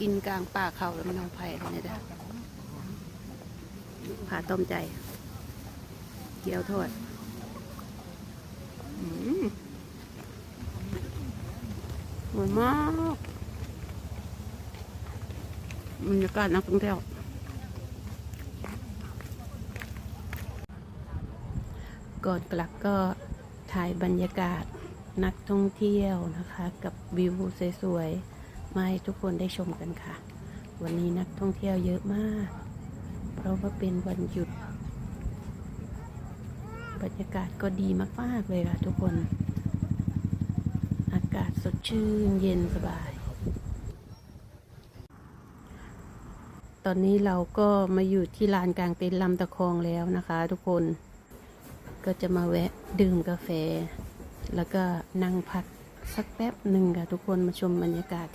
กินกลางป่าเขาแล้วมันน้องไผ่เลยเนี่ยเด้อผ่าต้มใจ เกี๊ยวทอดอืมอร่อยมากบรรยากาศนักท่องเที่ยวก่อนกลับก็ถ่ายบรรยากาศนักท่องเที่ยวนะคะ กับวิวสวยๆ มาให้ทุกคนได้ชมกันค่ะ วันนี้นักท่องเที่ยวเยอะมาก เพราะว่าเป็นวันหยุด บรรยากาศก็ดีมากๆเลยค่ะทุกคน อากาศสดชื่นเย็นสบาย ตอนนี้เราก็มาอยู่ที่ลานกลางเต็นท์ลำตะคองแล้วนะคะ ทุกคนก็จะมาแวะดื่มกาแฟ แล้วก็นั่งพักสักแป๊บหนึ่งค่ะทุกคนมาชมบรรยากาศที่